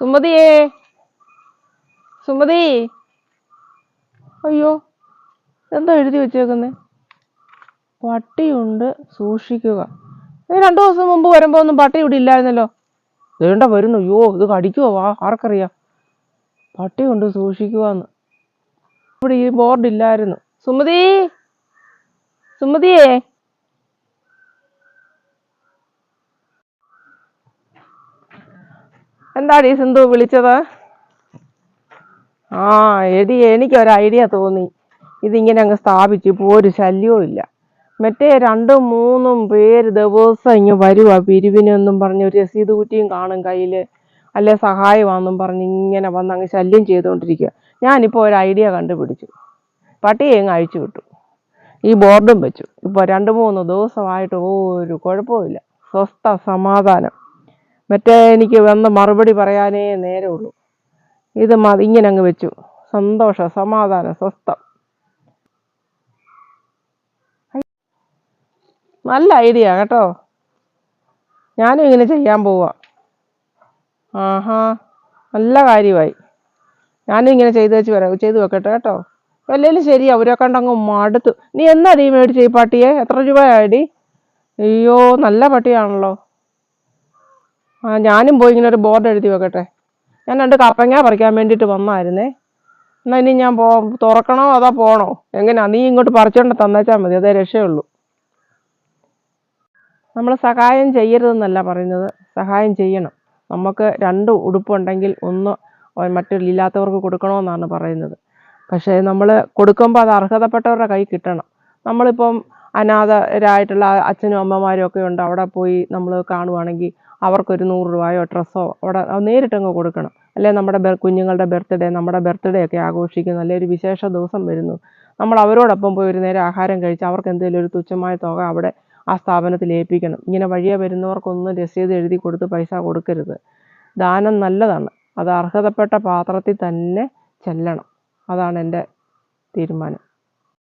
സുമതിയേ സുമതി. അയ്യോ എന്താ എഴുതി വെച്ചേക്കുന്നേ. പട്ടിയുണ്ട് സൂക്ഷിക്കുക. ഈ രണ്ടു ദിവസം മുമ്പ് വരുമ്പോ ഒന്നും പട്ടി ഇവിടെ ഇല്ലായിരുന്നല്ലോ. വേണ്ട വരുന്നു. അയ്യോ ഇത് കടിക്കുവോ? വാ ആർക്കറിയാം. പട്ടിയുണ്ട് സൂക്ഷിക്കുവാന്ന്. ഇവിടെ ഈ ബോർഡ് ഇല്ലായിരുന്നു സുമതി. സുമതിയേ. എന്താടി സിന്ധു വിളിച്ചത്? ആ എടി എനിക്ക് ഒരു ഐഡിയ തോന്നി. ഇതിങ്ങനെ അങ്ങ് സ്ഥാപിച്ചു. ഇപ്പോൾ ഒരു ശല്യവും ഇല്ല. മറ്റേ രണ്ടും മൂന്നും പേര് ദിവസം ഇങ്ങ് വരുവാ. പിരിവിനെന്നും പറഞ്ഞ് ഒരു രസീത് കുറ്റിയും കാണും കയ്യിൽ അല്ലെ സഹായമാണെന്നും പറഞ്ഞ് ഇങ്ങനെ വന്ന് അങ്ങ് ശല്യം ചെയ്തുകൊണ്ടിരിക്കുക ഞാനിപ്പോൾ ഒരു ഐഡിയ കണ്ടുപിടിച്ചു. പട്ടിയെ അങ്ങ് അഴിച്ചു വിട്ടു. ഈ ബോർഡും വെച്ചു. ഇപ്പോൾ രണ്ട് മൂന്ന് ദിവസമായിട്ട് ഒരു കുഴപ്പമില്ല സ്വസ്ഥ സമാധാനം. മറ്റേ എനിക്ക് വന്ന് മറുപടി പറയാനേ നേരമുള്ളൂ. ഇത് മതി ഇങ്ങനെ അങ്ങ് വെച്ചു. സന്തോഷം സമാധാനം സ്വസ്ഥം. നല്ല ഐഡിയ കേട്ടോ. ഞാനും ഇങ്ങനെ ചെയ്യാൻ പോവാ. ആഹാ നല്ല കാര്യമായി. ഞാനും ഇങ്ങനെ ചെയ്ത് വെച്ച് വരാം. ചെയ്ത് വെക്കട്ടെ കേട്ടോ. അല്ലെങ്കിലും ശരി അവരെ കണ്ടങ്ങ് മടുത്തു. നീ എന്നാ നീ മേടിച്ച ഈ പട്ടിയെ? എത്ര രൂപയാടി അയ്യോ നല്ല പട്ടിയാണല്ലോ. ആ ഞാനും പോയി ഇങ്ങനെ ഒരു ബോർഡ് എഴുതി വെക്കട്ടെ. ഞാൻ രണ്ട് കപ്പങ്ങ പറിക്കാൻ വേണ്ടിയിട്ട് വന്നായിരുന്നേ. എന്നാൽ ഇനി ഞാൻ പോ തുറക്കണോ അതോ പോണോ? എങ്ങനെയാ നീ ഇങ്ങോട്ട് പറിച്ചോണ്ട് തന്നേച്ചാൽ മതി അതേ രക്ഷയുള്ളൂ നമ്മൾ സഹായം ചെയ്യരുതെന്നല്ല പറയുന്നത്. സഹായം ചെയ്യണം. നമുക്ക് രണ്ട് ഉടുപ്പുണ്ടെങ്കിൽ ഒന്ന് മറ്റില്ലാത്തവർക്ക് കൊടുക്കണമെന്നാണ് പറയുന്നത്. പക്ഷേ നമ്മൾ കൊടുക്കുമ്പോൾ അത് അർഹതപ്പെട്ടവരുടെ കൈ കിട്ടണം. നമ്മളിപ്പം അനാഥരായിട്ടുള്ള അച്ഛനും അമ്മമാരും ഒക്കെ ഉണ്ട്. അവിടെ പോയി നമ്മൾ കാണുവാണെങ്കിൽ അവർക്കൊരു നൂറ് രൂപയോ ഡ്രസ്സോ അവിടെ നേരിട്ടങ്ങ് കൊടുക്കണം. അല്ലെ? നമ്മുടെ കുഞ്ഞുങ്ങളുടെ ബർത്ത്ഡേ നമ്മുടെ ബർത്ത്ഡേ ഒക്കെ ആഘോഷിക്കുന്നു. അല്ലെ? ഒരു വിശേഷ ദിവസം വരുന്നു. നമ്മൾ അവരോടൊപ്പം പോയി ഒരു നേരം ആഹാരം കഴിച്ച് അവർക്ക് എന്തെങ്കിലും ഒരു തുച്ഛമായ തുക അവിടെ ആ സ്ഥാപനത്തിൽ ഏൽപ്പിക്കണം. ഇങ്ങനെ വഴിയെ വരുന്നവർക്കൊന്നും രസീത് എഴുതി കൊടുത്ത് പൈസ കൊടുക്കരുത്. ദാനം നല്ലതാണ്. അത് അർഹതപ്പെട്ട പാത്രത്തിൽ തന്നെ ചെല്ലണം. അതാണ് എന്റെ തീരുമാനം.